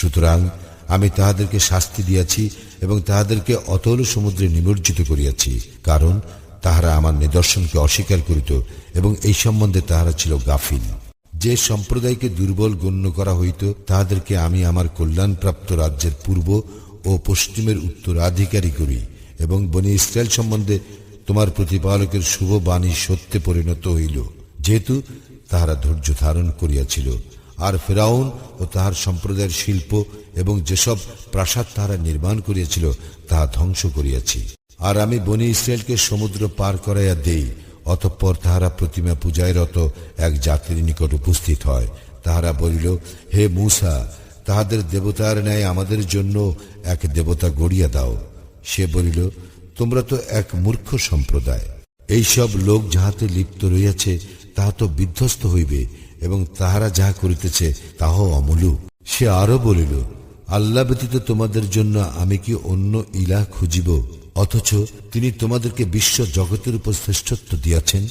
সুতরাং আমি তাহাদেরকে শাস্তি দিয়াছি এবং তাহাদেরকে অতল সমুদ্রে নিমজ্জিত করিয়াছি, কারণ তাহারা আমার নিদর্শনকে অস্বীকার করিত এবং এই সম্বন্ধে তাহারা ছিল গাফিল। যে সম্প্রদায়কে দুর্বল গণ্য করা হইত, তাহাদেরকে আমি আমার কল্যাণপ্রাপ্ত রাজ্যের পূর্ব ও পশ্চিমের উত্তরাধিকারী করি এবং বনি ইসরায়েল সম্বন্ধে তোমার প্রতিপালকের শুভ বাণী সত্যে পরিণত হইল, যেহেতু তাহারা ধৈর্য ধারণ করিয়াছিল। আর ফেরাউন ও তাহার সম্প্রদায়ের শিল্প এবং যেসব প্রাসাদ তাহারা নির্মাণ করিয়াছিল, তাহা ধ্বংস করিয়াছি। আর আমি বনি ইসরায়েলকে সমুদ্র পার করাইয়া দেই, অতঃপর তাহারা প্রতিমা পূজায় রত এক জাতির নিকট উপস্থিত হয়। তাহারা বলিল, হে মূসা, তাহাদের দেবতার ন্যায় আমাদের জন্য এক দেবতা গড়িয়া দাও। সে বলিল, তোমরা তো এক মূর্খ সম্প্রদায়। এইসব লোক যাহাতে লিপ্ত রইয়াছে তাহা তো বিধ্বস্ত হইবে। এবং তাহারা যাহা করিতেছে, তাহাও অমূলক সে আরও বলিল, আল্লাহ ব্যতীত তোমাদের জন্য আমি কি অন্য ইলা খুঁজিব? অথচ তিনি তোমাদেরকে বিশ্ব জগতের উপর শ্রেষ্ঠত্ব দিয়াছেন।